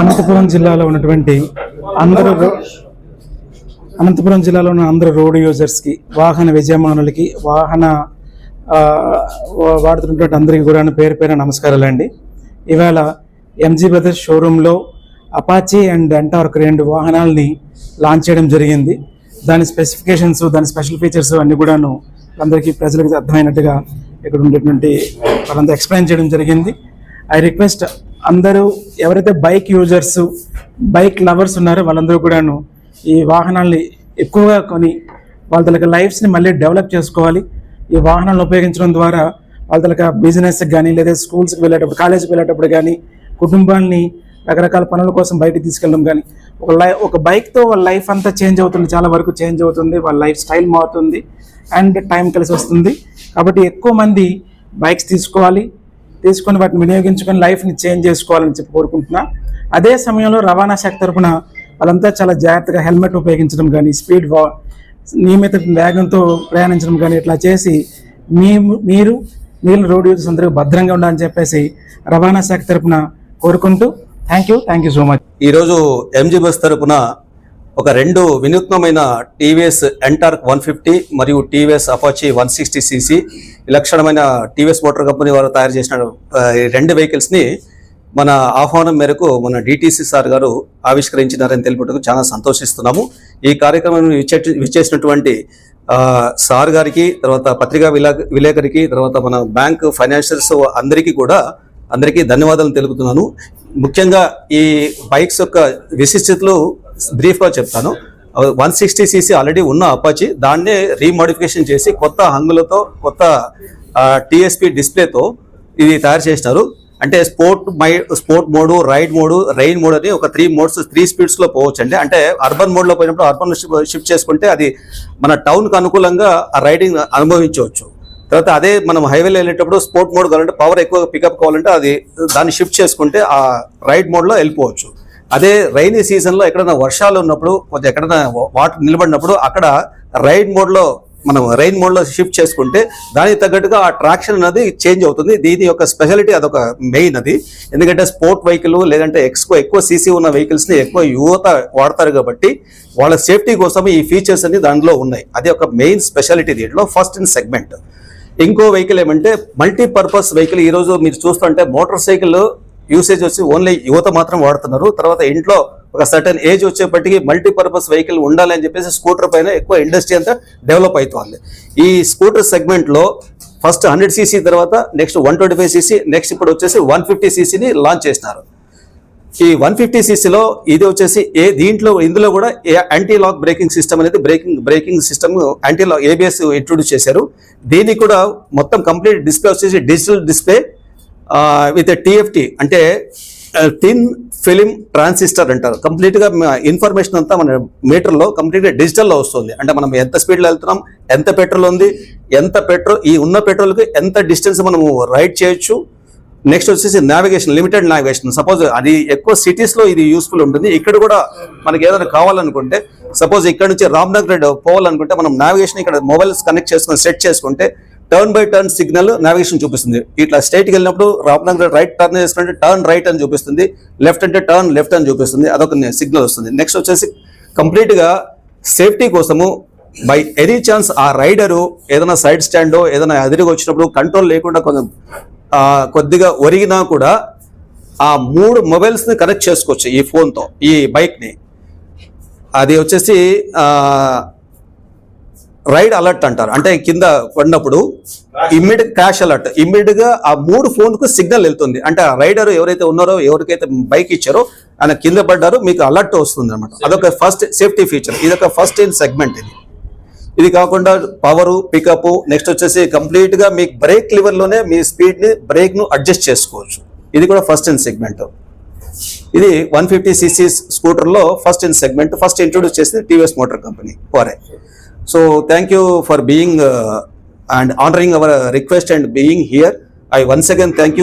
అనంతపురం జిల్లాలో ఉన్నటువంటి అందరూ అనంతపురం జిల్లాలో ఉన్న అందరు రోడ్ యూజర్స్కి వాహన యజమానులకి వాహన వాడుతున్నటువంటి అందరికీ కూడా పేరు పేరు నమస్కారాలు అండి ఇవాళ ఎంజీ బ్రదర్స్ షోరూంలో అపాచీ అండ్ ఎంటార్క్ రెండు వాహనాలని లాంచ్ చేయడం జరిగింది దాని స్పెసిఫికేషన్స్ దాని స్పెషల్ ఫీచర్స్ అన్నీ కూడాను అందరికీ ప్రజలకు అర్థమైనట్టుగా ఇక్కడ ఉండేటువంటి వాళ్ళంతా ఎక్స్ప్లెయిన్ చేయడం జరిగింది ఐ రిక్వెస్ట్ అందరూ ఎవరైతే బైక్ యూజర్స్ బైక్ లవర్స్ ఉన్నారో వాళ్ళందరూ కూడాను ఈ వాహనాల్ని ఎక్కువగా కొని వాళ్ళ తలక లైఫ్స్ని మళ్ళీ డెవలప్ చేసుకోవాలి ఈ వాహనాలను ఉపయోగించడం ద్వారా వాళ్ళ తలక బిజినెస్కి కానీ లేదా స్కూల్స్కి వెళ్ళేటప్పుడు కాలేజీకి వెళ్ళేటప్పుడు కానీ కుటుంబాన్ని రకరకాల పనుల కోసం బయటకు తీసుకెళ్ళడం కానీ ఒక లై ఒక బైక్తో వాళ్ళ లైఫ్ అంతా చేంజ్ అవుతుంది చాలా వరకు చేంజ్ అవుతుంది వాళ్ళ లైఫ్ స్టైల్ మారుతుంది అండ్ టైం కలిసి వస్తుంది కాబట్టి ఎక్కువ మంది బైక్స్ తీసుకోవాలి తీసుకొని వాటిని వినియోగించుకొని లైఫ్ని చేంజ్ చేసుకోవాలని చెప్పి కోరుకుంటున్నా అదే సమయంలో రవాణా శాఖ తరఫున వాళ్ళంతా చాలా జాగ్రత్తగా హెల్మెట్ ఉపయోగించడం కానీ స్పీడ్ వా నియమిత వేగంతో ప్రయాణించడం కానీ ఇట్లా చేసి మేము మీరు నీళ్ళు రోడ్ యూజర్స్ అందరూ భద్రంగా ఉండాలని చెప్పేసి రవాణా శాఖ తరఫున కోరుకుంటూ thank you thank you so much ఈరోజు ఎంజీ బస్ తరఫున ఒక రెండు వినూత్నమైన టీవీఎస్ ఎంటార్క్ వన్ ఫిఫ్టీ మరియు TVS Apache one sixty CC విలక్షణమైన టీవీఎస్ మోటార్ కంపెనీ వారు తయారు చేసిన రెండు వెహికల్స్ని మన ఆహ్వానం మేరకు మన డిటిసి సార్ గారు ఆవిష్కరించినారని తెలుపటకు చాలా సంతోషిస్తున్నాము ఈ కార్యక్రమం విచ్చేసినటువంటి సార్ గారికి తర్వాత పత్రికా విలేకరికి తర్వాత మన బ్యాంక్ ఫైనాన్షియల్స్ అందరికీ కూడా అందరికీ ధన్యవాదాలు తెలుపుతున్నాను ముఖ్యంగా ఈ బైక్స్ యొక్క విశిష్టతలు బ్రీఫ్గా చెప్తాను వన్ సిక్స్టీ సీసీ ఆల్రెడీ ఉన్న అపాచి దాన్నే రీమోడిఫికేషన్ చేసి కొత్త హంగులతో కొత్త టీఎస్పీ డిస్ప్లేతో ఇది తయారు చేసినారు అంటే sport my sport mode ride mode rain mode అని ఒక త్రీ మోడ్స్ త్రీ స్పీడ్స్లో పోవచ్చు అండి అంటే అర్బన్ మోడ్లో పోయినప్పుడు అర్బన్ షిఫ్ట్ చేసుకుంటే అది మన టౌన్కి అనుకూలంగా ఆ రైడింగ్ అనుభవించవచ్చు తర్వాత అదే మనం హైవేలో వెళ్ళేటప్పుడు స్పోర్ట్ మోడ్ కావాలంటే పవర్ ఎక్కువగా పికప్ కావాలంటే అది దాన్ని షిఫ్ట్ చేసుకుంటే ఆ రైడ్ మోడ్లో వెళ్ళిపోవచ్చు అదే రైనీ సీజన్లో ఎక్కడైనా వర్షాలు ఉన్నప్పుడు కొంచెం ఎక్కడైనా వాటర్ నిలబడినప్పుడు అక్కడ రైన్ మోడ్లో మనం రైన్ మోడ్లో షిఫ్ట్ చేసుకుంటే దానికి తగ్గట్టుగా ఆ ట్రాక్షన్ అనేది చేంజ్ అవుతుంది దీని యొక్క స్పెషాలిటీ అదొక మెయిన్ అది ఎందుకంటే స్పోర్ట్ వెహికల్ లేదంటే ఎక్కువ ఎక్కువ సీసీ ఉన్న వెహికల్స్ని ఎక్కువ యువత వాడతారు కాబట్టి వాళ్ళ సేఫ్టీ కోసం ఈ ఫీచర్స్ అన్ని దాంట్లో ఉన్నాయి అది ఒక మెయిన్ స్పెషాలిటీ దీంట్లో ఫస్ట్ ఇన్ సెగ్మెంట్ ఇంకో వెహికల్ ఏమంటే మల్టీపర్పస్ వెహికల్ ఈరోజు మీరు చూస్తుంటే మోటార్ సైకిల్ యూసేజ్ వచ్చి ఓన్లీ యువత మాత్రం వాడుతున్నారు తర్వాత ఇంట్లో ఒక సర్టన్ ఏజ్ వచ్చేప్పటికి మల్టీపర్పస్ వెహికల్ ఉండాలి అని చెప్పేసి స్కూటర్ పైన ఎక్కువ ఇండస్ట్రీ అంతా డెవలప్ అవుతుంది ఈ స్కూటర్ సెగ్మెంట్లో ఫస్ట్ హండ్రెడ్ సీసీ తర్వాత next one twenty five CC next ఇప్పుడు వచ్చేసి వన్ ఫిఫ్టీ సీసీని లాంచ్ చేస్తారు ఈ వన్ ఫిఫ్టీ సీసీలో ఇది వచ్చేసి ఏ దీంట్లో ఇందులో కూడా యాంటీ లాక్ బ్రేకింగ్ సిస్టమ్ అనేది braking braking system anti lock ABS introduce చేశారు దీనికి కూడా మొత్తం కంప్లీట్ డిస్ప్లే వచ్చేసి డిజిటల్ డిస్ప్లే విత్ టీఎఫ్టీ అంటే టిన్ ఫిలిం ట్రాన్సిస్టర్ అంటారు కంప్లీట్గా ఇన్ఫర్మేషన్ అంతా మన మీటర్లో కంప్లీట్గా డిజిటల్లో వస్తుంది అంటే మనం ఎంత స్పీడ్లో వెళ్తున్నాం ఎంత పెట్రోల్ ఉంది ఎంత పెట్రోల్ ఈ ఉన్న పెట్రోల్కి ఎంత డిస్టెన్స్ మనము రైడ్ చేయొచ్చు నెక్స్ట్ వచ్చేసి నావిగేషన్ లిమిటెడ్ నావిగేషన్ సపోజ్ అది ఎక్కువ సిటీస్లో ఇది యూస్ఫుల్ ఉంటుంది ఇక్కడ కూడా మనకి ఏదైనా కావాలనుకుంటే సపోజ్ ఇక్కడ నుంచి రామ్నగర్ పోవాలనుకుంటే మనం నావిగేషన్ ఇక్కడ మొబైల్స్ కనెక్ట్ చేసుకుని సెట్ చేసుకుంటే turn by turn signal navigation చూపిస్తుంది ఇట్లా స్టేట్కి వెళ్ళినప్పుడు రామనగర్ రైట్ టర్న్ చేసినట్టు టర్న్ రైట్ అని చూపిస్తుంది లెఫ్ట్ అంటే టర్న్ లెఫ్ట్ అని చూపిస్తుంది అదొక సిగ్నల్ వస్తుంది నెక్స్ట్ వచ్చేసి కంప్లీట్గా సేఫ్టీ కోసము బై ఎనీ ఛాన్స్ ఆ రైడరు ఏదైనా సైడ్ స్టాండో ఏదైనా అదిరిగి వచ్చినప్పుడు కంట్రోల్ లేకుండా కొంచెం కొద్దిగా ఒరిగినా కూడా ఆ మూడు మొబైల్స్ని కనెక్ట్ చేసుకోవచ్చు ఈ ఫోన్తో ఈ బైక్ని అది వచ్చేసి రైడ్ అలర్ట్ అంటారు అంటే కింద పడినప్పుడు ఇమ్మీడియట్ క్రాష్ అలర్ట్ ఇమ్మీడియట్ గా ఆ మూడు ఫోన్ కు సిగ్నల్ వెళ్తుంది అంటే రైడర్ ఎవరైతే ఉన్నారో ఎవరికైతే బైక్ ఇచ్చారో ఆయన కింద పడ్డారో మీకు అలర్ట్ వస్తుంది అనమాట అదొక ఫస్ట్ సేఫ్టీ ఫీచర్ ఇది ఒక ఫస్ట్ ఇన్ సెగ్మెంట్ ఇది ఇది కాకుండా పవరు పికప్ నెక్స్ట్ వచ్చేసి కంప్లీట్ గా మీ బ్రేక్ లివర్ లోనే మీ స్పీడ్ ని బ్రేక్ ను అడ్జస్ట్ చేసుకోవచ్చు ఇది కూడా ఫస్ట్ ఇన్ సెగ్మెంట్ ఇది one fifty CC స్కూటర్లో first in segment first introduce చేసింది టీవీఎస్ మోటార్ కంపెనీ పోరే So thank you for being uh, and honoring our request and being here. I once again thank you.